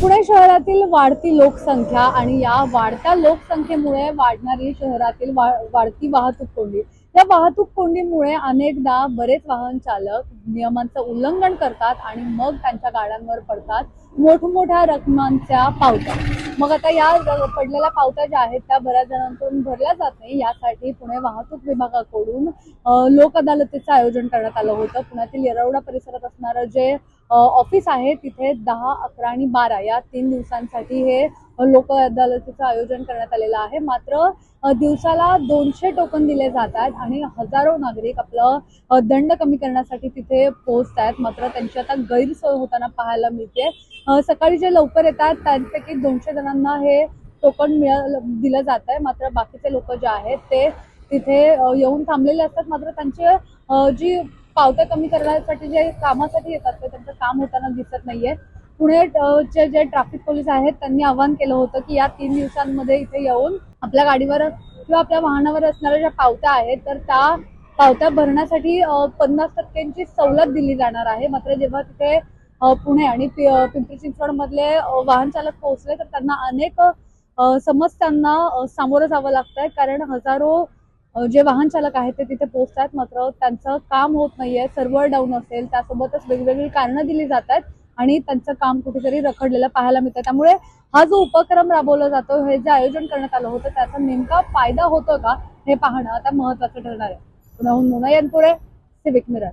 पुणे शहरातील वाढती लोकसंख्या आणि या वाढत्या लोकसंख्येमुळे वाढणारी शहरातील वा- वाढती वाहतूक कोंडी. या वाहतूक कोंडीमुळे अनेकदा बरेच वाहन चालक नियमांचं उल्लंघन करतात आणि मग त्यांच्या गाड्यांवर पडतात. मोठमोठ्या रकमांच्या पावत्या. मग आता या पडलेल्या पावत्या ज्या आहेत त्या बऱ्याच जणांकडून भरल्या जात नाही. यासाठी पुणे वाहतूक विभागाकडून लोक अदालतीचं आयोजन करण्यात आलं होतं. पुण्यातील येरवडा परिसरात असणारं जे ऑफिस आहे तिथे दहा अकरा आणि बारा या तीन दिवसांसाठी हे लोक अदालतीचं आयोजन करण्यात आलेलं आहे. मात्र दिवसाला दोनशे टोकन दिले जातात आणि हजारो नागरिक आपलं दंड कमी करण्यासाठी तिथे पोहोचत आहेत. मात्र त्यांची आता गैरसोय होताना पाहायला मिळते. सकाळी जे लवकर येतात त्यांपैकी दोनशे जणांना हे टोकन मिळ दिलं जात आहे. मात्र बाकीचे लोक जे आहेत ते तिथे येऊन थांबलेले असतात. मात्र त्यांचे जी पावत्या कमी करण्यासाठी जे कामासाठी येतात ते त्यांचं काम होताना दिसत नाहीये. पुणे चे जे ट्रॅफिक पोलीस आहेत त्यांनी आवाहन केलं होतं की या तीन दिवसांमध्ये इथे येऊन आपल्या गाडीवर किंवा आपल्या वाहनावर असणाऱ्या ज्या पावत्या आहेत तर त्या पावत्या भरण्यासाठी पन्नास टक्क्यांची सवलत दिली जाणार आहे. मात्र जेव्हा तिथे पुणे आणि पिंपरी चिंचवड मधले वाहन चालक पोहोचले तर त्यांना अनेक समस्यांना सामोरं जावं लागतंय. कारण हजारो जे वाहन चालक आहेत ते तिथे पोहोचतात. मात्र त्यांचं काम होत नाहीये. सर्व्हर डाऊन असेल. त्यासोबतच वेगवेगळी कारणं दिली जातात आणि त्यांचं काम कुठेतरी रखडलेलं पाहायला मिळतं. त्यामुळे हा जो उपक्रम राबवला जातो हे जे आयोजन करण्यात आलं होतं त्याचा नेमका फायदा होतो का हे पाहणं आता महत्वाचं ठरणार आहे. पुन्हा मोना सिविक मिरर